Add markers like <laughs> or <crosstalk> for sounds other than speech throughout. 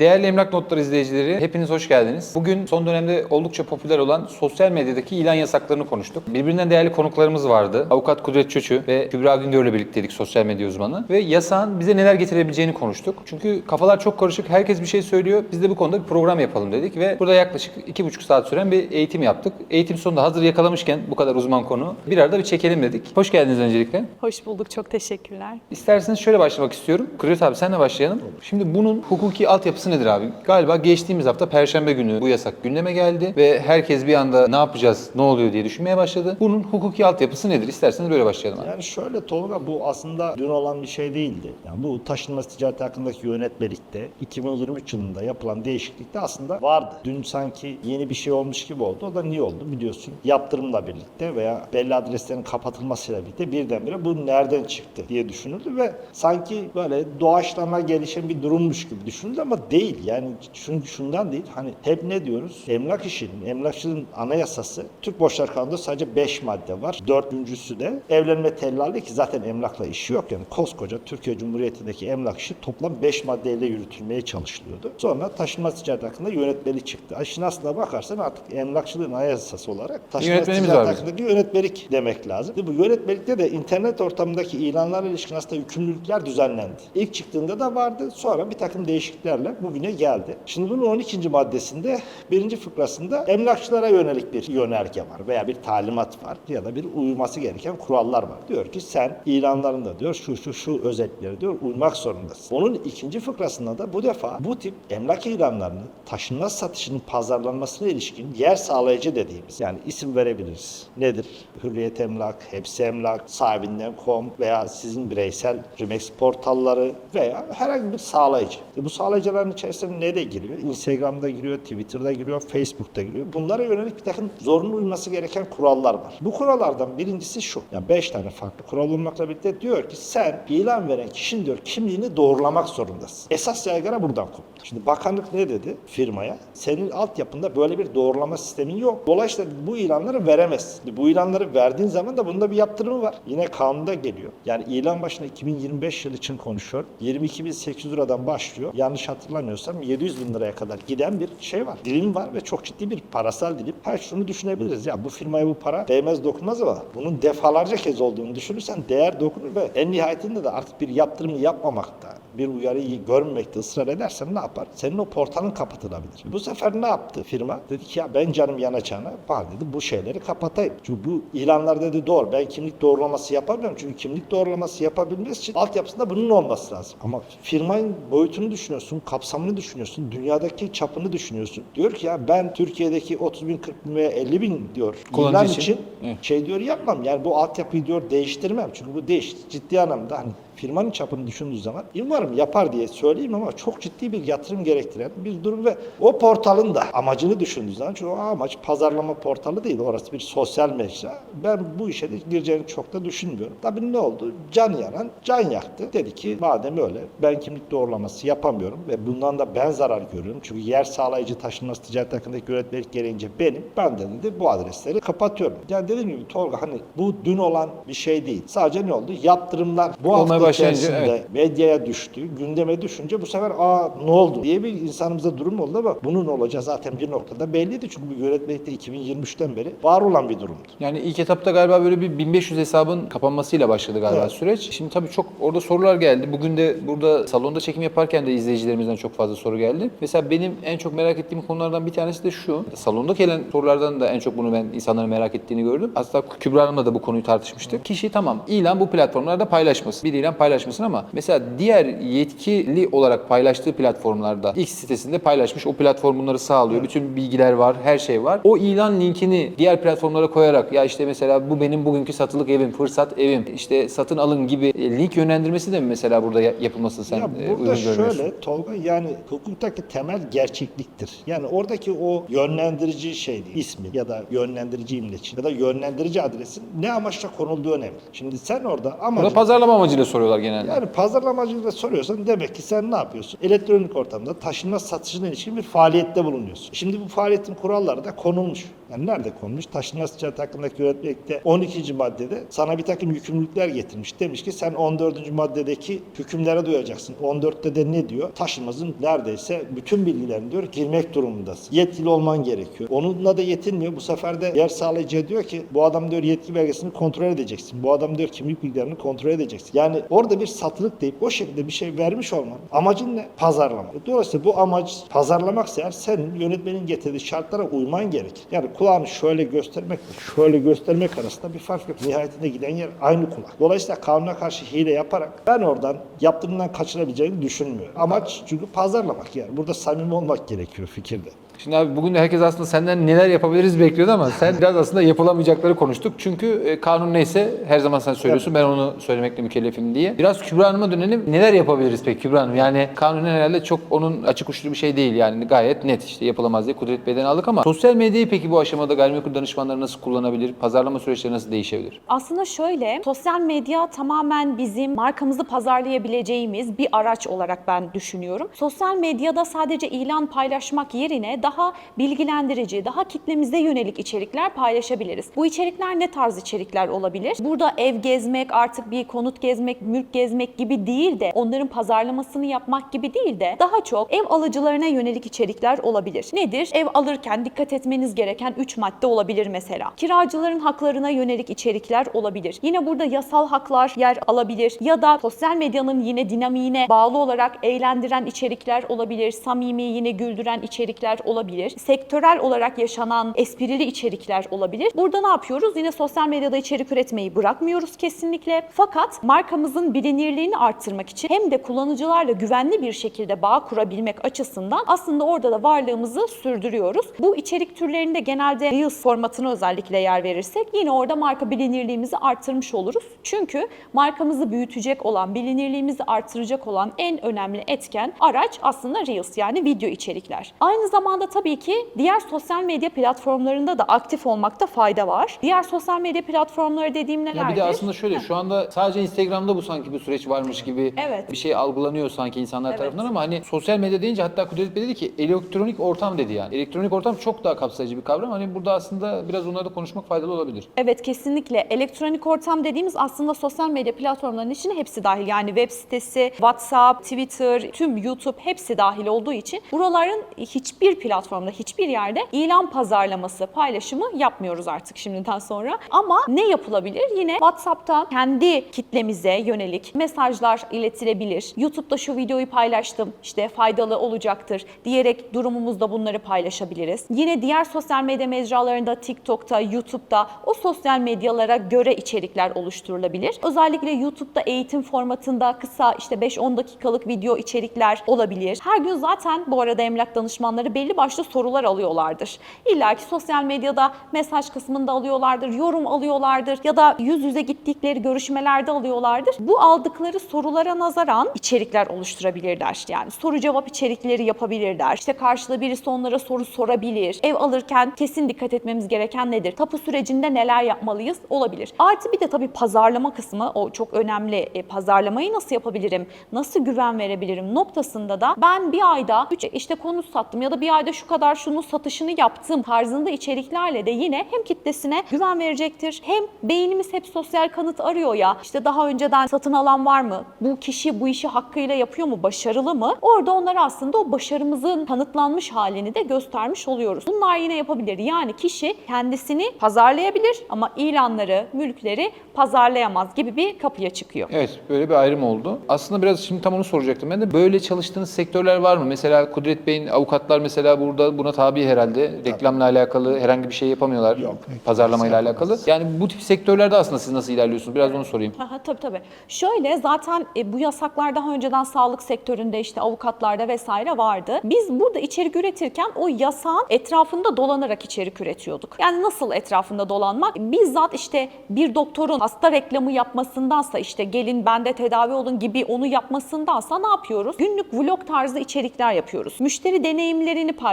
Değerli Emlak Notları izleyicileri, hepiniz hoş geldiniz. Bugün son dönemde oldukça popüler olan sosyal medyadaki ilan yasaklarını konuştuk. Birbirinden değerli konuklarımız vardı. Avukat Kudret Çöçü ve Kübra Güngör'le birlikteydik sosyal medya uzmanı. Ve yasağın bize neler getirebileceğini konuştuk. Çünkü kafalar çok karışık, herkes bir şey söylüyor. Biz de bu konuda bir program yapalım dedik ve burada yaklaşık iki buçuk saat süren bir eğitim yaptık. Eğitim sonunda hazır yakalamışken bu kadar uzman konu bir arada bir çekelim dedik. Hoş geldiniz öncelikle. Hoş bulduk, çok teşekkürler. İsterseniz şöyle başlamak istiyorum. Kudret abi senle başlayalım. Şimdi bunun hukuki altyapısı nedir abi? Galiba geçtiğimiz hafta Perşembe günü bu yasak gündeme geldi ve herkes bir anda ne yapacağız, ne oluyor diye düşünmeye başladı. Bunun hukuki altyapısı nedir? İsterseniz böyle başlayalım abi. Yani şöyle Tolga bu aslında dün olan bir şey değildi. Yani bu taşınmaz ticaret hakkındaki yönetmelikte 2023 yılında yapılan değişiklikte aslında vardı. Dün sanki yeni bir şey olmuş gibi oldu. O da niye oldu biliyorsun. Yaptırımla birlikte veya belli adreslerin kapatılmasıyla birlikte birdenbire bu nereden çıktı diye düşünüldü ve sanki böyle doğaçlama gelişen bir durummuş gibi düşünüldü ama değil. Yani şun, şundan değil. Hani hep ne diyoruz? Emlak işinin, emlakçılığın anayasası Türk Borçlar Kanunu'nda sadece 5 madde var. Dördüncüsü de evlenme tellalli ki zaten emlakla işi yok. Yani koskoca Türkiye Cumhuriyeti'ndeki emlak işi toplam 5 maddeyle yürütülmeye çalışılıyordu. Sonra taşınmaz ticaret hakkında yönetmelik çıktı. Ay Şimdi aslına bakarsan artık emlakçılığın anayasası olarak taşınmaz ticaret var hakkındaki yönetmelik demek lazım. Bu yönetmelikte de internet ortamındaki ilanlarla ilişkin aslında yükümlülükler düzenlendi. İlk çıktığında da vardı. Sonra bir takım değişikliklerle bugüne geldi. Şimdi bunun 12. maddesinde birinci fıkrasında emlakçılara yönelik bir yönerge var veya bir talimat var ya da bir uyulması gereken kurallar var. Diyor ki sen ilanlarında diyor şu şu şu özellikleri diyor uymak zorundasın. Onun ikinci fıkrasında da bu defa bu tip emlak ilanlarını taşınmaz satışının pazarlanmasına ilişkin yer sağlayıcı dediğimiz yani isim verebiliriz. Nedir? Hürriyet Emlak, Hepsi Emlak, sahibinden.com veya sizin bireysel Rimex portalları veya herhangi bir sağlayıcı. E bu sağlayıcıların içerisinde ne de giriyor? Instagram'da giriyor, Twitter'da giriyor, Facebook'ta giriyor. Bunlara yönelik bir takım zorunlu uyması gereken kurallar var. Bu kurallardan birincisi şu. Yani 5 tane farklı kural olmakla birlikte diyor ki sen ilan veren kişinin diyor kimliğini doğrulamak zorundasın. Esas yaygara buradan koptu. Şimdi bakanlık ne dedi firmaya? Senin altyapında böyle bir doğrulama sistemin yok. Dolayısıyla bu ilanları veremezsin. Bu ilanları verdiğin zaman da bunda bir yaptırımı var. Yine kanunda geliyor. Yani ilan başına 2025 yıl için konuşuyor. 22.800 liradan başlıyor. Yanlış hatırlamıyorsam 700 bin liraya kadar giden bir şey var. Dilim var ve çok ciddi bir parasal dilim. Her şunu düşünebiliriz. Ya bu firmaya bu para değmez dokunmaz ama bunun defalarca kez olduğunu düşünürsen değer dokunur ve en nihayetinde de artık bir yaptırımı yapmamakta, bir uyarıyı görmemekte ısrar edersen ne yapar? Senin o portalın kapatılabilir. Bu sefer ne yaptı firma? Dedi ki ya ben canım yanacağına bak dedi bu şeyleri kapatayım. Çünkü bu ilanlar dedi doğru. Ben kimlik doğrulaması yapamıyorum. Çünkü kimlik doğrulaması yapabilmesi için altyapısında bunun olması lazım. Ama firmanın boyutunu düşünüyorsun, kapsamını düşünüyorsun, dünyadaki çapını düşünüyorsun. Diyor ki ya ben Türkiye'deki 30 bin, 40 bin veya 50 bin diyor Kullanıcı ilan için. için şey diyor yapmam. Yani bu altyapıyı diyor değiştirmem. Çünkü bu değiş ciddi anlamda hani firmanın çapını düşündüğü zaman umarım yapar diye söyleyeyim ama çok ciddi bir yatırım gerektiren bir durum ve o portalın da amacını düşündüğü zaman çünkü o amaç pazarlama portalı değil orası bir sosyal mecra. Ben bu işe de gireceğini çok da düşünmüyorum. Tabii ne oldu? Can yanan can yaktı. Dedi ki madem öyle ben kimlik doğrulaması yapamıyorum ve bundan da ben zarar görüyorum. Çünkü yer sağlayıcı taşınmaz ticaret hakkındaki yönetmelik gereğince benim. Ben de dedi bu adresleri kapatıyorum. Yani dediğim gibi Tolga hani bu dün olan bir şey değil. Sadece ne oldu? Yaptırımlar bu Olmaya hafta başlayınca, evet. medyaya düştü, gündeme düşünce bu sefer aa ne oldu diye bir insanımıza durum oldu ama bunun olacağı zaten bir noktada belliydi. Çünkü bu yönetmelikte 2023'ten beri var olan bir durumdu. Yani ilk etapta galiba böyle bir 1500 hesabın kapanmasıyla başladı galiba Evet. süreç. Şimdi tabii çok orada sorular geldi. Bugün de burada salonda çekim yaparken de izleyicilerimizden çok fazla soru geldi. Mesela benim en çok merak ettiğim konulardan bir tanesi de şu. Salonda gelen sorulardan da en çok bunu ben insanların merak ettiğini gördüm. Hatta Kübra Hanım'la da bu konuyu tartışmıştık. Kişi tamam ilan bu platformlarda paylaşmasın. Bir ilan paylaşmasın ama mesela diğer yetkili olarak paylaştığı platformlarda X sitesinde paylaşmış. O platform bunları sağlıyor. Bütün bilgiler var, her şey var. O ilan linkini diğer platformlara koyarak ya işte mesela bu benim bugünkü satılık evim, fırsat evim, işte satın alın gibi e, link yönlendirmesi de mi mesela burada ya- yapılmasını sen ya e, burada şöyle Tolga yani hukuktaki temel gerçekliktir. Yani oradaki o yönlendirici şey değil, ismi ya da yönlendirici imleç ya da yönlendirici adresin ne amaçla konulduğu önemli. Şimdi sen orada amacın pazarlama amacıyla soruyorlar genelde. Yani pazarlamacıyla soruyorsan demek ki sen ne yapıyorsun? Elektronik ortamda taşınmaz satışına ilişkin bir faaliyette bulunuyorsun. Şimdi bu faaliyetin kuralları da konulmuş. Yani nerede konmuş? Taşınmaz ticaret hakkındaki yönetmelikte 12. maddede sana bir takım yükümlülükler getirmiş. Demiş ki sen 14. maddedeki hükümlere duyacaksın. 14'te de ne diyor? Taşınmazın neredeyse bütün bilgilerini diyor girmek durumundasın. Yetkili olman gerekiyor. Onunla da yetinmiyor. Bu sefer de yer sağlayıcıya diyor ki bu adam diyor yetki belgesini kontrol edeceksin. Bu adam diyor kimlik bilgilerini kontrol edeceksin. Yani orada bir satılık deyip o şekilde bir şey vermiş olman amacın ne? Pazarlama. Dolayısıyla bu amaç pazarlamaksa eğer senin yönetmenin getirdiği şartlara uyman gerekir. Yani kulağını şöyle göstermek şöyle göstermek arasında bir fark yok. Nihayetinde giden yer aynı kulak. Dolayısıyla kanuna karşı hile yaparak ben oradan yaptığımdan kaçınabileceğini düşünmüyorum. Amaç çünkü pazarlamak yani. Burada samimi olmak gerekiyor fikirde. Şimdi abi bugün herkes aslında senden neler yapabiliriz bekliyordu ama sen biraz aslında yapılamayacakları konuştuk. Çünkü e, kanun neyse her zaman sen söylüyorsun ben onu söylemekle mükellefim diye. Biraz Kübra Hanım'a dönelim. Neler yapabiliriz peki Kübra Hanım? Yani kanun herhalde çok onun açık uçlu bir şey değil yani gayet net işte yapılamaz diye Kudret Bey'den aldık ama sosyal medyayı peki bu aşamada gayrimenkul danışmanları nasıl kullanabilir? Pazarlama süreçleri nasıl değişebilir? Aslında şöyle, sosyal medya tamamen bizim markamızı pazarlayabileceğimiz bir araç olarak ben düşünüyorum. Sosyal medyada sadece ilan paylaşmak yerine daha bilgilendirici, daha kitlemize yönelik içerikler paylaşabiliriz. Bu içerikler ne tarz içerikler olabilir? Burada ev gezmek, artık bir konut gezmek, mülk gezmek gibi değil de onların pazarlamasını yapmak gibi değil de daha çok ev alıcılarına yönelik içerikler olabilir. Nedir? Ev alırken dikkat etmeniz gereken 3 madde olabilir mesela. Kiracıların haklarına yönelik içerikler olabilir. Yine burada yasal haklar yer alabilir ya da sosyal medyanın yine dinamiğine bağlı olarak eğlendiren içerikler olabilir. Samimi yine güldüren içerikler olabilir. Sektörel olarak yaşanan esprili içerikler olabilir. Burada ne yapıyoruz? Yine sosyal medyada içerik üretmeyi bırakmıyoruz kesinlikle. Fakat markamızın bilinirliğini arttırmak için hem de kullanıcılarla güvenli bir şekilde bağ kurabilmek açısından aslında orada da varlığımızı sürdürüyoruz. Bu içerik türlerinde genelde Reels formatına özellikle yer verirsek yine orada marka bilinirliğimizi arttırmış oluruz. Çünkü markamızı büyütecek olan, bilinirliğimizi artıracak olan en önemli etken araç aslında Reels yani video içerikler. Aynı zamanda tabii ki diğer sosyal medya platformlarında da aktif olmakta fayda var. Diğer sosyal medya platformları dediğim nelerdir? Ya bir de aslında şöyle şu anda sadece Instagram'da bu sanki bir süreç varmış gibi Evet. bir şey algılanıyor sanki insanlar Evet. tarafından ama hani sosyal medya deyince hatta Kudret Bey dedi ki elektronik ortam dedi yani. Elektronik ortam çok daha kapsayıcı bir kavram. Hani burada aslında biraz onları da konuşmak faydalı olabilir. Evet kesinlikle. Elektronik ortam dediğimiz aslında sosyal medya platformlarının içine hepsi dahil. Yani web sitesi, WhatsApp, Twitter, tüm YouTube hepsi dahil olduğu için buraların hiçbir platformda, hiçbir yerde ilan pazarlaması, paylaşımı yapmıyoruz artık şimdiden sonra. Ama ne yapılabilir? Yine WhatsApp'ta kendi kitlemize yönelik mesajlar iletilebilir. YouTube'da şu videoyu paylaştım, işte faydalı olacaktır diyerek durumumuzda bunları paylaşabiliriz. Yine diğer sosyal medya mecralarında TikTok'ta, YouTube'da o sosyal medyalara göre içerikler oluşturulabilir. Özellikle YouTube'da eğitim formatında kısa işte 5-10 dakikalık video içerikler olabilir. Her gün zaten bu arada emlak danışmanları belli başlı sorular alıyorlardır. İlla ki sosyal medyada mesaj kısmında alıyorlardır, yorum alıyorlardır ya da yüz yüze gittikleri görüşmelerde alıyorlardır. Bu aldıkları sorulara nazaran içerikler oluşturabilirler. Yani soru cevap içerikleri yapabilirler. İşte karşıda birisi onlara soru sorabilir. Ev alırken kesin dikkat etmemiz gereken nedir? Tapu sürecinde neler yapmalıyız? Olabilir. Artı bir de tabii pazarlama kısmı o çok önemli. E, pazarlamayı nasıl yapabilirim? Nasıl güven verebilirim noktasında da ben bir ayda işte konut sattım ya da bir ayda şu kadar şunun satışını yaptım tarzında içeriklerle de yine hem kitlesine güven verecektir hem beynimiz hep sosyal kanıt arıyor ya işte daha önceden satın alan var mı? Bu kişi bu işi hakkıyla yapıyor mu? Başarılı mı? Orada onlara aslında o başarımızın kanıtlanmış halini de göstermiş oluyoruz. Bunlar yine yapabilir. Yani kişi kendisini pazarlayabilir ama ilanları, mülkleri pazarlayamaz gibi bir kapıya çıkıyor. Evet böyle bir ayrım oldu. Aslında biraz şimdi tam onu soracaktım ben de. Böyle çalıştığınız sektörler var mı? Mesela Kudret Bey'in avukatlar mesela burada buna tabi herhalde. Reklamla alakalı herhangi bir şey yapamıyorlar. Yok. Pazarlamayla alakalı. Yani bu tip sektörlerde aslında siz nasıl ilerliyorsunuz? Biraz onu sorayım. Aha, tabii tabii. Şöyle zaten e, bu yasaklar daha önceden sağlık sektöründe işte avukatlarda vesaire vardı. Biz burada içerik üretirken o yasağın etrafında dolanarak içerik üretiyorduk. Yani nasıl etrafında dolanmak? Bizzat işte bir doktorun hasta reklamı yapmasındansa işte gelin bende tedavi olun gibi onu yapmasındansa ne yapıyoruz? Günlük vlog tarzı içerikler yapıyoruz. Müşteri deneyimlerini paylaşıyoruz.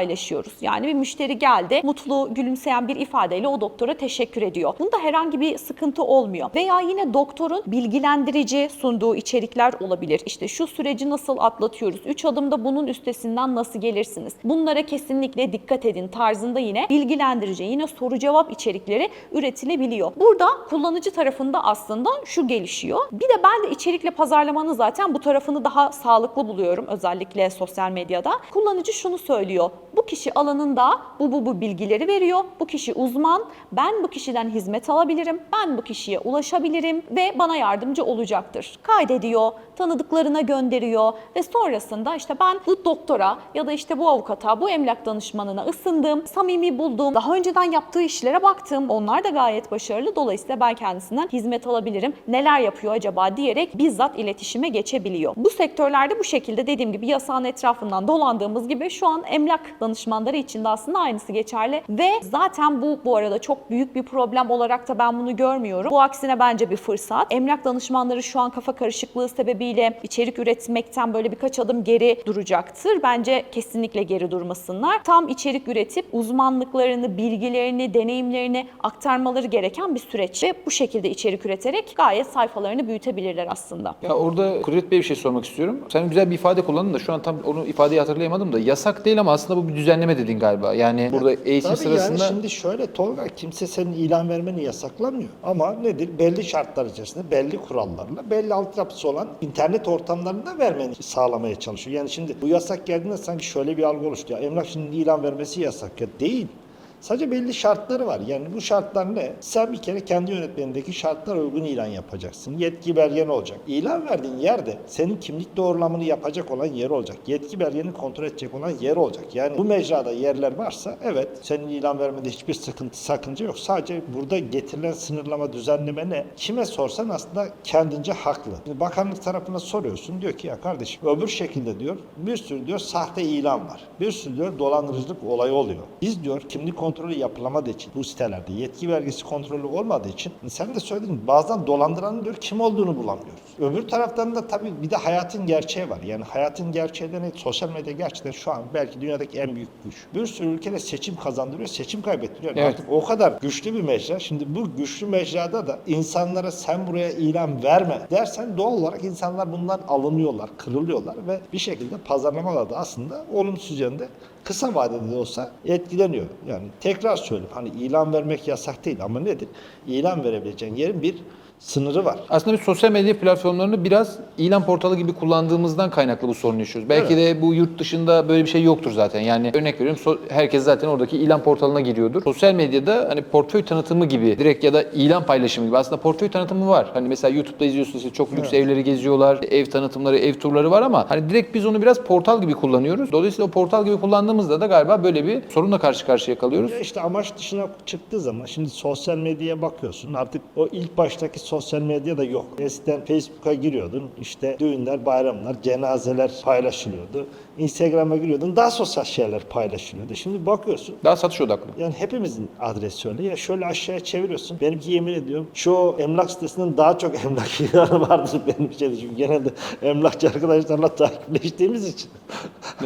Yani bir müşteri geldi, mutlu, gülümseyen bir ifadeyle o doktora teşekkür ediyor. Bunda herhangi bir sıkıntı olmuyor. Veya yine doktorun bilgilendirici sunduğu içerikler olabilir. İşte şu süreci nasıl atlatıyoruz? 3 adımda bunun üstesinden nasıl gelirsiniz? Bunlara kesinlikle dikkat edin tarzında yine bilgilendirici, yine soru cevap içerikleri üretilebiliyor. Burada kullanıcı tarafında aslında şu gelişiyor. Bir de ben de içerikle pazarlamanın zaten bu tarafını daha sağlıklı buluyorum özellikle sosyal medyada. Kullanıcı şunu söylüyor. Bu kişi alanında bu bu bu bilgileri veriyor. Bu kişi uzman. Ben bu kişiden hizmet alabilirim. Ben bu kişiye ulaşabilirim ve bana yardımcı olacaktır. Kaydediyor, tanıdıklarına gönderiyor ve sonrasında işte ben bu doktora ya da işte bu avukata, bu emlak danışmanına ısındım, samimi buldum. Daha önceden yaptığı işlere baktım. Onlar da gayet başarılı. Dolayısıyla ben kendisinden hizmet alabilirim. Neler yapıyor acaba diyerek bizzat iletişime geçebiliyor. Bu sektörlerde bu şekilde dediğim gibi yasağın etrafından dolandığımız gibi şu an emlak danışmanları için de aslında aynısı geçerli ve zaten bu bu arada çok büyük bir problem olarak da ben bunu görmüyorum. Bu aksine bence bir fırsat. Emlak danışmanları şu an kafa karışıklığı sebebiyle içerik üretmekten böyle birkaç adım geri duracaktır. Bence kesinlikle geri durmasınlar. Tam içerik üretip uzmanlıklarını, bilgilerini, deneyimlerini aktarmaları gereken bir süreç ve bu şekilde içerik üreterek gayet sayfalarını büyütebilirler aslında. Ya orada Kudret Bey bir şey sormak istiyorum. Sen güzel bir ifade kullandın da şu an tam onu ifadeyi hatırlayamadım da yasak değil ama aslında bu bir düzenleme dedin galiba. Yani burada eğitim Tabii sırasında yani şimdi şöyle Tolga kimse senin ilan vermeni yasaklamıyor. Ama nedir? Belli şartlar içerisinde, belli kurallarla, belli altyapısı olan internet ortamlarında vermeni sağlamaya çalışıyor. Yani şimdi bu yasak geldiğinde sanki şöyle bir algı oluştu. Ya emlak şimdi ilan vermesi yasak ya değil. Sadece belli şartları var. Yani bu şartlar ne? Sen bir kere kendi yönetmenindeki şartlar uygun ilan yapacaksın. Yetki belgen olacak. İlan verdiğin yerde senin kimlik doğrulamını yapacak olan yer olacak. Yetki belgeni kontrol edecek olan yer olacak. Yani bu mecrada yerler varsa evet senin ilan vermede hiçbir sıkıntı, sakınca yok. Sadece burada getirilen sınırlama, düzenleme ne? Kime sorsan aslında kendince haklı. Şimdi bakanlık tarafına soruyorsun. Diyor ki ya kardeşim öbür şekilde diyor bir sürü diyor sahte ilan var. Bir sürü diyor dolandırıcılık olayı oluyor. Biz diyor kimlik kontrolü yapılamadığı için bu sitelerde yetki vergisi kontrolü olmadığı için sen de söyledin bazen dolandıranın diyor kim olduğunu bulamıyoruz. Öbür taraftan da tabii bir de hayatın gerçeği var. Yani hayatın gerçeği de ne? Sosyal medya gerçekten şu an belki dünyadaki en büyük güç. Bir sürü ülkede seçim kazandırıyor, seçim kaybettiriyor. Evet. Artık o kadar güçlü bir mecra. Şimdi bu güçlü mecrada da insanlara sen buraya ilan verme dersen doğal olarak insanlar bundan alınıyorlar, kırılıyorlar ve bir şekilde pazarlamalar da aslında olumsuz yönde kısa vadede de olsa etkileniyor. Yani tekrar söyleyeyim hani ilan vermek yasak değil ama nedir? İlan verebileceğin yerin bir sınırı var. aslında biz sosyal medya platformlarını biraz ilan portalı gibi kullandığımızdan kaynaklı bu sorunu yaşıyoruz. Belki de bu yurt dışında böyle bir şey yoktur zaten. Yani örnek veriyorum so- herkes zaten oradaki ilan portalına giriyordur. Sosyal medyada hani portföy tanıtımı gibi direkt ya da ilan paylaşımı gibi aslında portföy tanıtımı var. Hani mesela YouTube'da izliyorsunuz işte çok lüks evleri geziyorlar, ev tanıtımları, ev turları var ama hani direkt biz onu biraz portal gibi kullanıyoruz. Dolayısıyla o portal gibi kullandığımızda da galiba böyle bir sorunla karşı karşıya kalıyoruz. Ya işte amaç dışına çıktığı zaman şimdi sosyal medyaya bakıyorsun artık o ilk baştaki sosyal medya da yok. Eskiden Facebook'a giriyordun işte düğünler, bayramlar, cenazeler paylaşılıyordu. Instagram'a giriyordun daha sosyal şeyler paylaşılıyordu. Şimdi bakıyorsun Daha satış odaklı. yani hepimizin adresi öyle. Ya şöyle aşağıya çeviriyorsun. Benimki yemin ediyorum şu emlak sitesinden daha çok <laughs> emlak ilanı vardır benim için. Çünkü genelde emlakçı arkadaşlarla takipleştiğimiz için.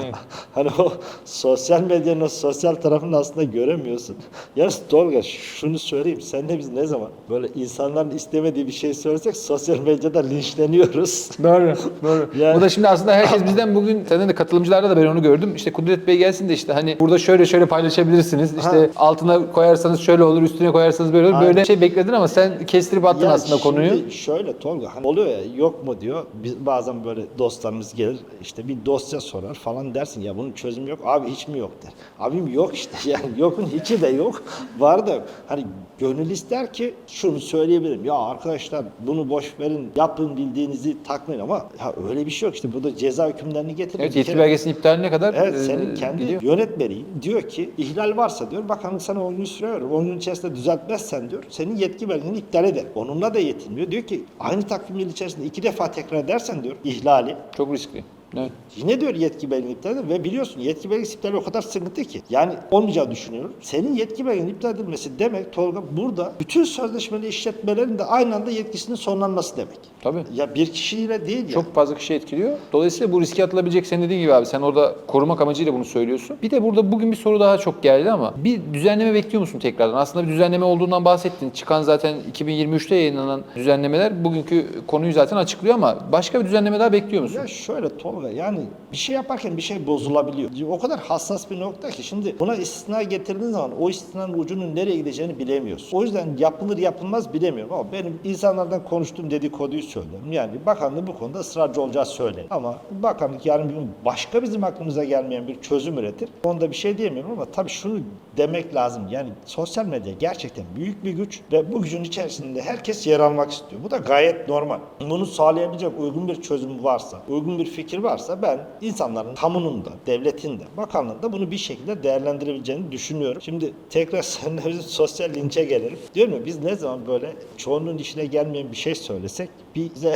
Evet. <laughs> hani o sosyal medyanın o sosyal tarafını aslında göremiyorsun. Yalnız Tolga şunu söyleyeyim. Sen de biz ne zaman böyle insanların istemediği bir şey söylesek sosyal medyada linçleniyoruz. Doğru, doğru. <laughs> Yani- Bu da şimdi aslında herkes bizden bugün, senden de katılımcılarda da ben onu gördüm. İşte Kudret Bey gelsin de işte hani burada şöyle şöyle paylaşabilirsiniz. İşte altına koyarsanız şöyle olur, üstüne koyarsanız böyle olur. Aynen. Böyle şey bekledin ama sen kestirip attın Ya aslında konuyu. Şöyle Tolga hani oluyor ya yok mu diyor. Biz bazen böyle dostlarımız gelir işte bir dosya sorar falan dersin ya bunun çözümü yok. Abi hiç mi yok der. Abim yok işte <laughs> yani yokun hiçi de yok. Var da hani gönül ister ki şunu söyleyebilirim. Ya arkadaşlar bunu boş verin yapın bildiğinizi takmayın ama ya öyle bir şey yok işte burada ceza hükümlerini getirin. Evet Belgesinin iptaline kadar Evet e, senin kendi gidiyor. yönetmeliğin diyor ki ihlal varsa diyor bakanlık sana 10 gün süre verir. 10 gün içerisinde düzeltmezsen diyor senin yetki belgeni iptal eder. Onunla da yetinmiyor. Diyor ki aynı takvim yıl içerisinde iki defa tekrar edersen diyor ihlali Çok riskli. Evet. Yine diyor yetki belgeni iptal eder ve biliyorsun yetki belgesi iptali o kadar sıkıntı ki. Yani olmayacağı düşünüyorum. Senin yetki belgenin iptal edilmesi demek Tolga burada bütün sözleşmeli işletmelerin de aynı anda yetkisinin sonlanması demek. Tabii. Ya bir kişiyle değil ya. Çok fazla kişi etkiliyor. Dolayısıyla bu riske atılabilecek senin dediğin gibi abi. Sen orada korumak amacıyla bunu söylüyorsun. Bir de burada bugün bir soru daha çok geldi ama bir düzenleme bekliyor musun tekrardan? Aslında bir düzenleme olduğundan bahsettin. Çıkan zaten 2023'te yayınlanan düzenlemeler bugünkü konuyu zaten açıklıyor ama başka bir düzenleme daha bekliyor musun? Ya şöyle Tolga yani bir şey yaparken bir şey bozulabiliyor. O kadar hassas bir nokta ki şimdi buna istisna getirdiğin zaman o istisnanın ucunun nereye gideceğini bilemiyorsun. O yüzden yapılır yapılmaz bilemiyorum ama benim insanlardan konuştuğum dedikoduyu söylüyorum. Yani bakanlık bu konuda ısrarcı olacağı söyle. Ama bakanlık yarın bir gün başka bizim aklımıza gelmeyen bir çözüm üretir. Onda bir şey diyemiyorum ama tabii şunu demek lazım. Yani sosyal medya gerçekten büyük bir güç ve bu gücün içerisinde herkes yer almak istiyor. Bu da gayet normal. Bunu sağlayabilecek uygun bir çözüm varsa, uygun bir fikir varsa ben insanların kamunun da, devletin de, bakanlığın da bunu bir şekilde değerlendirebileceğini düşünüyorum. Şimdi tekrar <laughs> seninle bizim sosyal linçe gelelim. Diyorum ya biz ne zaman böyle çoğunun işine gelmeyen bir şey söylesek bize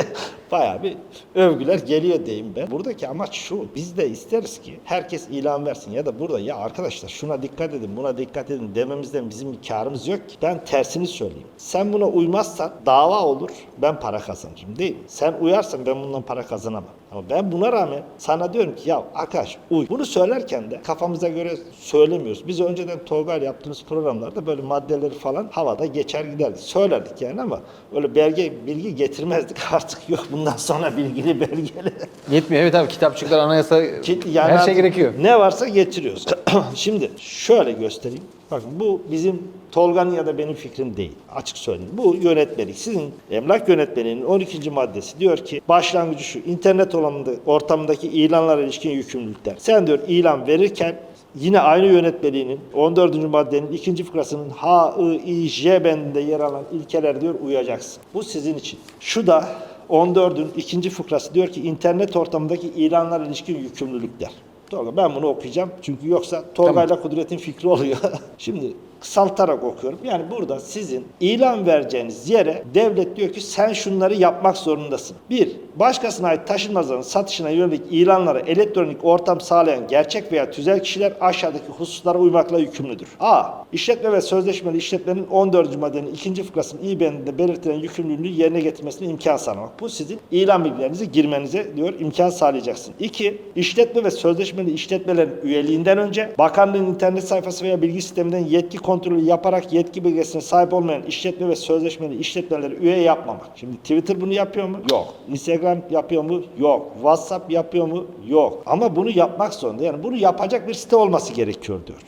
<laughs> bayağı bir övgüler geliyor diyeyim ben. Buradaki amaç şu. Biz de isteriz ki herkes ilan versin ya da burada ya arkadaşlar şuna dikkat edin buna dikkat edin dememizden bizim bir karımız yok ki. Ben tersini söyleyeyim. Sen buna uymazsan dava olur ben para kazanırım değil mi? Sen uyarsan ben bundan para kazanamam. Ama ben buna rağmen sana diyorum ki ya arkadaş uy. Bunu söylerken de kafamıza göre söylemiyoruz. Biz önceden Tolga ile yaptığımız programlarda böyle maddeleri falan havada geçer giderdik. Söylerdik yani ama öyle belge bilgi getirmezdik. <laughs> Artık yok bundan sonra bilgili belgeli. Yetmiyor. Evet abi kitapçıklar, anayasa Ki- yani her şey artık gerekiyor. Ne varsa getiriyoruz. <clears throat> Şimdi şöyle göstereyim. Bakın bu bizim Tolga'nın ya da benim fikrim değil. Açık söyleyeyim. Bu yönetmelik. Sizin emlak yönetmeliğinin 12. maddesi diyor ki başlangıcı şu. internet ortamında, ortamındaki ilanlara ilişkin yükümlülükler. Sen diyor ilan verirken Yine aynı yönetmeliğinin 14. maddenin ikinci fıkrasının H, I, I, J bendinde yer alan ilkeler diyor uyacaksın. Bu sizin için. Şu da 14'ün ikinci fıkrası diyor ki internet ortamındaki ilanlara ilişkin yükümlülükler. Tolga ben bunu okuyacağım çünkü yoksa Tolga'yla Kudret'in fikri oluyor. <laughs> Şimdi kısaltarak okuyorum. Yani burada sizin ilan vereceğiniz yere devlet diyor ki sen şunları yapmak zorundasın. Bir, başkasına ait taşınmazların satışına yönelik ilanlara elektronik ortam sağlayan gerçek veya tüzel kişiler aşağıdaki hususlara uymakla yükümlüdür. A. İşletme ve sözleşmeli işletmenin 14. maddenin ikinci fıkrasının i bendinde belirtilen yükümlülüğü yerine getirmesine imkan sağlamak. Bu sizin ilan bilgilerinizi girmenize diyor imkan sağlayacaksın. 2. İşletme ve sözleşmeli işletmelerin üyeliğinden önce bakanlığın internet sayfası veya bilgi sisteminden yetki kontrolü yaparak yetki belgesine sahip olmayan işletme ve sözleşmeli işletmeleri üye yapmamak. Şimdi Twitter bunu yapıyor mu? Yok. Instagram yapıyor mu? Yok. WhatsApp yapıyor mu? Yok. Ama bunu yapmak zorunda. Yani bunu yapacak bir site olması gerekiyor diyor.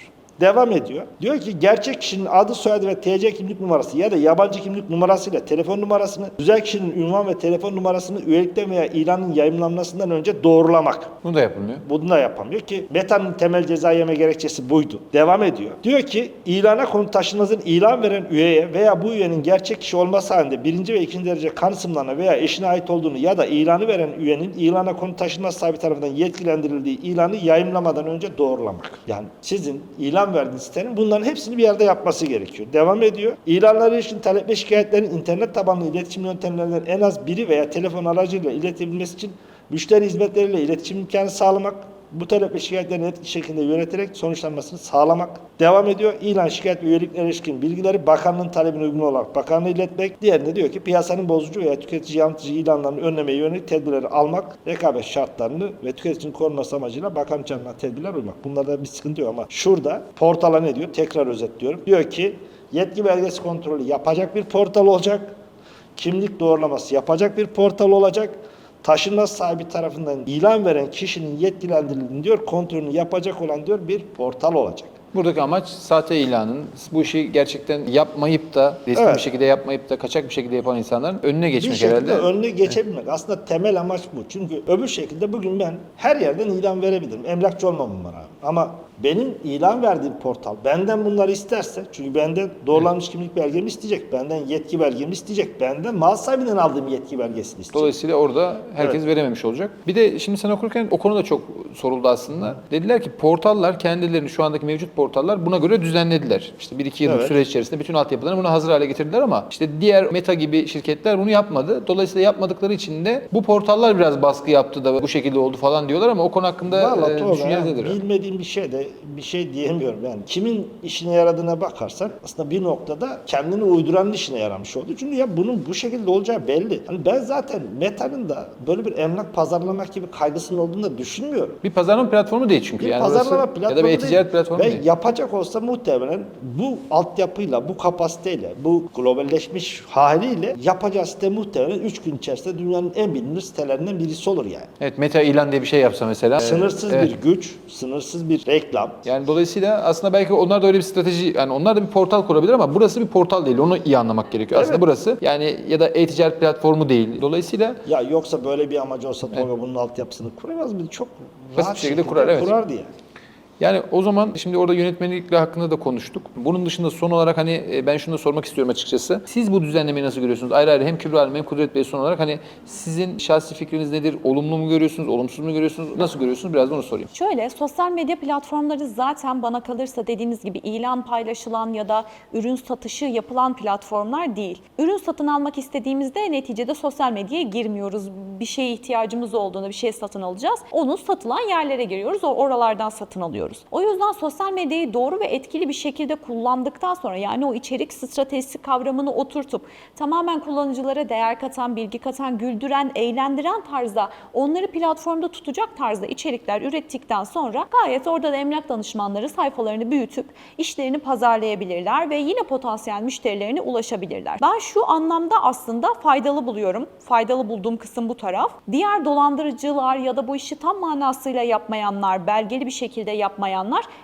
Devam ediyor. Diyor ki gerçek kişinin adı, soyadı ve TC kimlik numarası ya da yabancı kimlik numarasıyla telefon numarasını, güzel kişinin ünvan ve telefon numarasını üyelikten veya ilanın yayınlanmasından önce doğrulamak. Bu da yapılmıyor. Bunu da yapamıyor ki Meta'nın temel ceza yeme gerekçesi buydu. Devam ediyor. Diyor ki ilana konu taşınmazın ilan veren üyeye veya bu üyenin gerçek kişi olması halinde birinci ve ikinci derece kan sımlarına veya eşine ait olduğunu ya da ilanı veren üyenin ilana konu taşınmaz sahibi tarafından yetkilendirildiği ilanı yayınlamadan önce doğrulamak. Yani sizin ilan verdiğiniz sitenin bunların hepsini bir yerde yapması gerekiyor. Devam ediyor. İlanlara ilişkin talep ve şikayetlerin internet tabanlı iletişim yöntemlerinden en az biri veya telefon aracıyla iletebilmesi için müşteri hizmetleriyle iletişim imkanı sağlamak, bu talep ve şikayetlerin etkili şekilde yöneterek sonuçlanmasını sağlamak. Devam ediyor. İlan, şikayet ve üyeliklerine ilişkin bilgileri bakanlığın talebine uygun olarak bakanlığa iletmek. Diğerinde diyor ki piyasanın bozucu veya tüketici yanıltıcı ilanlarını önlemeye yönelik tedbirleri almak, rekabet şartlarını ve tüketicinin korunması amacıyla bakan canına tedbirler uymak. Bunlarda bir sıkıntı yok ama şurada portala ne diyor? Tekrar özetliyorum. Diyor ki yetki belgesi kontrolü yapacak bir portal olacak. Kimlik doğrulaması yapacak bir portal olacak taşınmaz sahibi tarafından ilan veren kişinin yetkilendirildiğini diyor kontrolünü yapacak olan diyor bir portal olacak. Buradaki amaç sahte ilanın, bu işi gerçekten yapmayıp da, resmi Evet. bir şekilde yapmayıp da kaçak bir şekilde yapan insanların önüne Bir geçmek şekilde herhalde. önüne geçebilmek. Aslında temel amaç bu. Çünkü öbür şekilde bugün ben her yerden ilan verebilirim. Emlakçı olmamam var abi. Ama benim ilan verdiğim portal benden bunları isterse çünkü benden doğrulanmış kimlik belgemi isteyecek. Benden yetki belgemi isteyecek. Benden mal sahibinden aldığım yetki belgesini isteyecek. Dolayısıyla orada herkes verememiş olacak. Bir de şimdi sen okurken o konu da çok soruldu aslında. Dediler ki portallar kendilerini şu andaki mevcut portallar buna göre düzenlediler. İşte 1-2 yıllık Evet. süreç içerisinde bütün altyapılarını buna hazır hale getirdiler ama işte diğer Meta gibi şirketler bunu yapmadı. Dolayısıyla yapmadıkları için de bu portallar biraz baskı yaptı da bu şekilde oldu falan diyorlar ama o konu hakkında Vallahi e, düşünceniz yani nedir? bilmediğim bir şey de bir şey diyemiyorum yani. Kimin işine yaradığına bakarsan aslında bir noktada kendini uyduranın işine yaramış oldu. Çünkü ya bunun bu şekilde olacağı belli. Hani ben zaten Meta'nın da böyle bir emlak pazarlamak gibi kaygısının olduğunu da düşünmüyorum. Bir pazarlama platformu değil çünkü. Bir yani pazarlama platformu Ya da bir değil. e-ticaret platformu Ve değil. Yapacak olsa muhtemelen bu altyapıyla, bu kapasiteyle, bu globalleşmiş haliyle yapacağı site muhtemelen 3 gün içerisinde dünyanın en bilinir sitelerinden birisi olur yani. Evet meta ilan diye bir şey yapsa mesela. Sınırsız Evet. bir güç, sınırsız bir reklam. Yani dolayısıyla aslında belki onlar da öyle bir strateji yani onlar da bir portal kurabilir ama burası bir portal değil. Onu iyi anlamak gerekiyor. Aslında Evet. burası yani ya da e-ticaret platformu değil. Dolayısıyla Ya yoksa böyle bir amacı olsa Tolga bunun altyapısını kuramaz mı? Çok rahat bir şekilde kurar, evet. kurardı yani. Yani o zaman şimdi orada yönetmelikle hakkında da konuştuk. Bunun dışında son olarak hani e, ben şunu da sormak istiyorum açıkçası. Siz bu düzenlemeyi nasıl görüyorsunuz? Ayrı ayrı hem Kübra Hanım hem Kudret Bey son olarak hani sizin şahsi fikriniz nedir? Olumlu mu görüyorsunuz? Olumsuz mu görüyorsunuz? Nasıl görüyorsunuz? Biraz onu sorayım. Şöyle sosyal medya platformları zaten bana kalırsa dediğiniz gibi ilan paylaşılan ya da ürün satışı yapılan platformlar değil. Ürün satın almak istediğimizde neticede sosyal medyaya girmiyoruz. Bir şeye ihtiyacımız olduğunda bir şey satın alacağız. Onu satılan yerlere giriyoruz. O oralardan satın alıyoruz. O yüzden sosyal medyayı doğru ve etkili bir şekilde kullandıktan sonra yani o içerik stratejisi kavramını oturtup tamamen kullanıcılara değer katan, bilgi katan, güldüren, eğlendiren tarzda onları platformda tutacak tarzda içerikler ürettikten sonra gayet orada da emlak danışmanları sayfalarını büyütüp işlerini pazarlayabilirler ve yine potansiyel müşterilerine ulaşabilirler. Ben şu anlamda aslında faydalı buluyorum. Faydalı bulduğum kısım bu taraf. Diğer dolandırıcılar ya da bu işi tam manasıyla yapmayanlar, belgeli bir şekilde yapmayanlar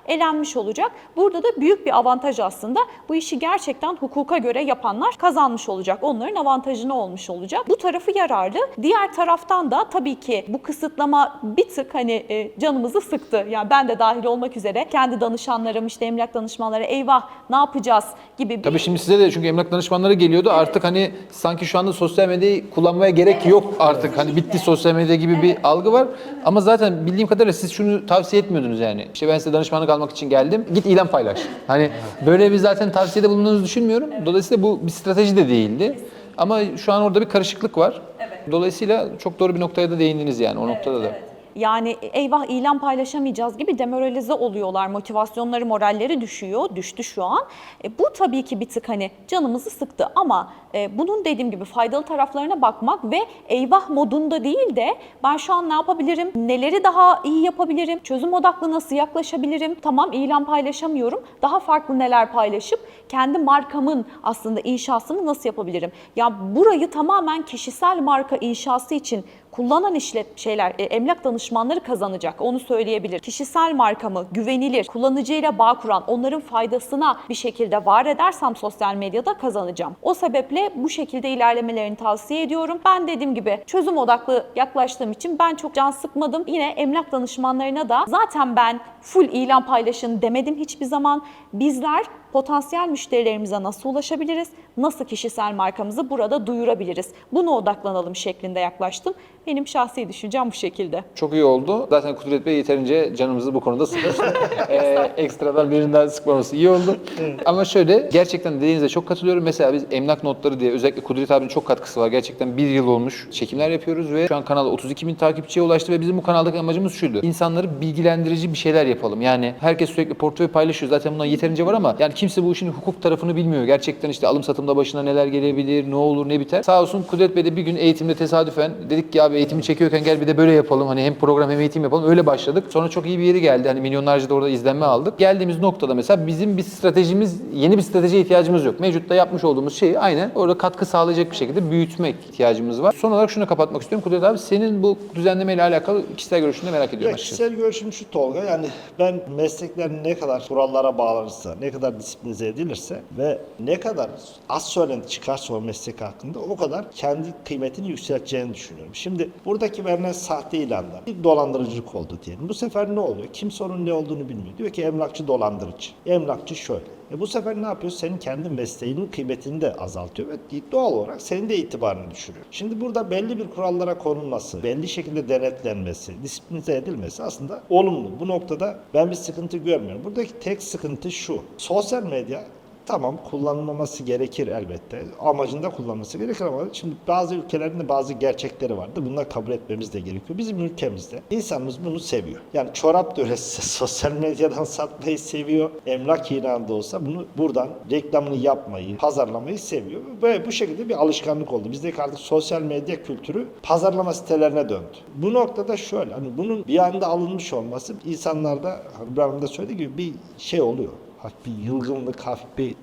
elenmiş olacak. Burada da büyük bir avantaj aslında. Bu işi gerçekten hukuka göre yapanlar kazanmış olacak. Onların avantajını olmuş olacak. Bu tarafı yararlı. Diğer taraftan da tabii ki bu kısıtlama bir tık hani e, canımızı sıktı. Yani ben de dahil olmak üzere kendi danışanlarım işte emlak danışmanları eyvah ne yapacağız gibi bir Tabii şimdi size de çünkü emlak danışmanları geliyordu. Artık hani sanki şu anda sosyal medyayı kullanmaya gerek yok artık. Hani bitti sosyal medya gibi bir algı var. Ama zaten bildiğim kadarıyla siz şunu tavsiye etmiyordunuz yani. İşte ben size danışmanlık almak için geldim. Git ilan paylaş. Hani böyle bir zaten tavsiyede bulunduğunuzu düşünmüyorum. Dolayısıyla bu bir strateji de değildi. Ama şu an orada bir karışıklık var. Dolayısıyla çok doğru bir noktaya da değindiniz yani o noktada da. Yani eyvah ilan paylaşamayacağız gibi demoralize oluyorlar. Motivasyonları, moralleri düşüyor. Düştü şu an. E, bu tabii ki bir tık hani canımızı sıktı ama e, bunun dediğim gibi faydalı taraflarına bakmak ve eyvah modunda değil de ben şu an ne yapabilirim? Neleri daha iyi yapabilirim? Çözüm odaklı nasıl yaklaşabilirim? Tamam ilan paylaşamıyorum. Daha farklı neler paylaşıp kendi markamın aslında inşasını nasıl yapabilirim? Ya burayı tamamen kişisel marka inşası için kullanan işlet şeyler, e, emlak danışmanları kazanacak. Onu söyleyebilir. Kişisel markamı güvenilir, kullanıcıyla bağ kuran, onların faydasına bir şekilde var edersem sosyal medyada kazanacağım. O sebeple bu şekilde ilerlemelerini tavsiye ediyorum. Ben dediğim gibi çözüm odaklı yaklaştığım için ben çok can sıkmadım. Yine emlak danışmanlarına da zaten ben full ilan paylaşın demedim hiçbir zaman. Bizler potansiyel müşterilerimize nasıl ulaşabiliriz? Nasıl kişisel markamızı burada duyurabiliriz? Buna odaklanalım şeklinde yaklaştım. Benim şahsi düşüncem bu şekilde. Çok iyi oldu. Zaten Kudret Bey yeterince canımızı bu konuda sıktı. <laughs> ee, ekstradan birinden sıkmaması iyi oldu. Ama şöyle gerçekten dediğinize çok katılıyorum. Mesela biz emlak notları diye özellikle Kudret abinin çok katkısı var. Gerçekten bir yıl olmuş çekimler yapıyoruz ve şu an kanal 32 bin takipçiye ulaştı ve bizim bu kanaldaki amacımız şuydu. İnsanları bilgilendirici bir şeyler yapalım. Yani herkes sürekli portföy paylaşıyor. Zaten bundan yeterince var ama yani kimse bu işin hukuk tarafını bilmiyor. Gerçekten işte alım satımda başına neler gelebilir, ne olur, ne biter. Sağ olsun Kudret Bey de bir gün eğitimde tesadüfen dedik ki abi eğitimi çekiyorken gel bir de böyle yapalım. Hani hem program hem eğitim yapalım. Öyle başladık. Sonra çok iyi bir yeri geldi. Hani milyonlarca da orada izlenme aldık. Geldiğimiz noktada mesela bizim bir stratejimiz, yeni bir stratejiye ihtiyacımız yok. Mevcutta yapmış olduğumuz şeyi aynen orada katkı sağlayacak bir şekilde büyütmek ihtiyacımız var. Son olarak şunu kapatmak istiyorum. Kudret abi senin bu düzenlemeyle alakalı kişisel görüşünü merak ediyorum Ya kişisel görüşüm şu Tolga yani ben meslekler ne kadar kurallara bağlanırsa, ne kadar disiplinize edilirse ve ne kadar az söylenti çıkarsa o meslek hakkında o kadar kendi kıymetini yükselteceğini düşünüyorum. Şimdi buradaki verilen sahte ilanlar bir dolandırıcılık oldu diyelim. Bu sefer ne oluyor? Kimse onun ne olduğunu bilmiyor. Diyor ki emlakçı dolandırıcı. Emlakçı şöyle. E bu sefer ne yapıyor? Senin kendi mesleğinin kıymetini de azaltıyor ve doğal olarak senin de itibarını düşürüyor. Şimdi burada belli bir kurallara konulması, belli şekilde denetlenmesi, disiplinize edilmesi aslında olumlu. Bu noktada ben bir sıkıntı görmüyorum. Buradaki tek sıkıntı şu. Sosyal medya tamam kullanılmaması gerekir elbette. Amacında kullanılması gerekir ama şimdi bazı ülkelerin de bazı gerçekleri vardır. Bunları kabul etmemiz de gerekiyor. Bizim ülkemizde insanımız bunu seviyor. Yani çorap da <laughs> üretse sosyal medyadan satmayı seviyor. Emlak ilanı da olsa bunu buradan reklamını yapmayı, pazarlamayı seviyor. Ve bu şekilde bir alışkanlık oldu. Bizdeki artık sosyal medya kültürü pazarlama sitelerine döndü. Bu noktada şöyle hani bunun bir anda alınmış olması insanlarda İbrahim'in de söylediği gibi bir şey oluyor. Hafif bir yılgınlık, hafif bir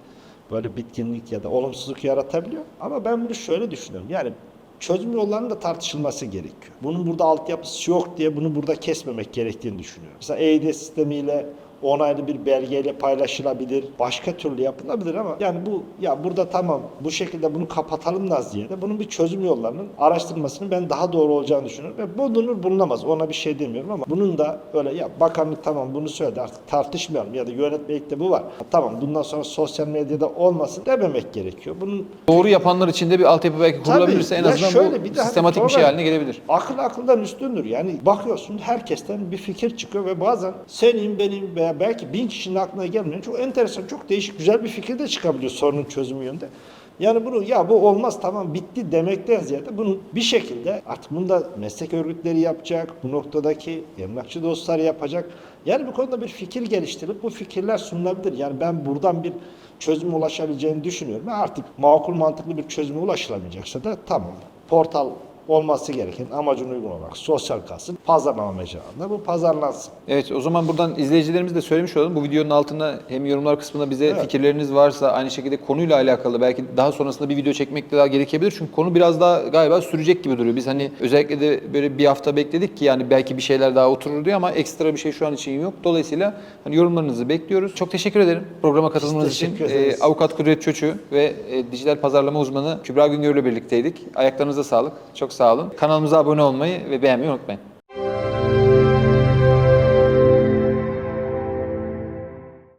böyle bitkinlik ya da olumsuzluk yaratabiliyor. Ama ben bunu şöyle düşünüyorum. Yani çözüm yollarının da tartışılması gerekiyor. Bunun burada altyapısı yok diye bunu burada kesmemek gerektiğini düşünüyorum. Mesela EYD sistemiyle onaylı bir belgeyle paylaşılabilir. Başka türlü yapılabilir ama yani bu ya burada tamam bu şekilde bunu kapatalım da ziyade bunun bir çözüm yollarının araştırmasının ben daha doğru olacağını düşünüyorum. Ve bulunur bulunamaz ona bir şey demiyorum ama bunun da öyle ya bakanlık tamam bunu söyledi artık tartışmayalım ya da yönetmelikte bu var. Tamam bundan sonra sosyal medyada olmasın dememek gerekiyor. Bunun Doğru yapanlar için de bir altyapı belki kurulabilirse en Ya azından şöyle bu bir de hani sistematik bir şey haline gelebilir. Akıl akıldan üstündür. Yani bakıyorsun herkesten bir fikir çıkıyor ve bazen senin, benim veya belki bin kişinin aklına gelmeyen çok enteresan, çok değişik, güzel bir fikir de çıkabiliyor sorunun çözümü yönünde. Yani bunu ya bu olmaz tamam bitti demekten ziyade bunu bir şekilde artık bunu da meslek örgütleri yapacak, bu noktadaki emlakçı dostlar yapacak. Yani bu konuda bir fikir geliştirip bu fikirler sunulabilir. Yani ben buradan bir çözüme ulaşabileceğini düşünüyorum. Artık makul mantıklı bir çözüme ulaşılamayacaksa da tamam. Portal olması gereken amacına uygun olarak sosyal kalsın, pazarlama mecralarında bu pazarlansın. Evet o zaman buradan izleyicilerimiz de söylemiş olalım. Bu videonun altına hem yorumlar kısmında bize Evet. fikirleriniz varsa aynı şekilde konuyla alakalı belki daha sonrasında bir video çekmek de daha gerekebilir. Çünkü konu biraz daha galiba sürecek gibi duruyor. Biz hani özellikle de böyle bir hafta bekledik ki yani belki bir şeyler daha oturur diye ama ekstra bir şey şu an için yok. Dolayısıyla hani yorumlarınızı bekliyoruz. Çok teşekkür ederim programa katılmanız için. ederiz. Ee, Avukat Kudret Çöçü ve e, dijital pazarlama uzmanı Kübra Güngör'le birlikteydik. Ayaklarınıza sağlık. Çok sağ olun. Kanalımıza abone olmayı ve beğenmeyi unutmayın.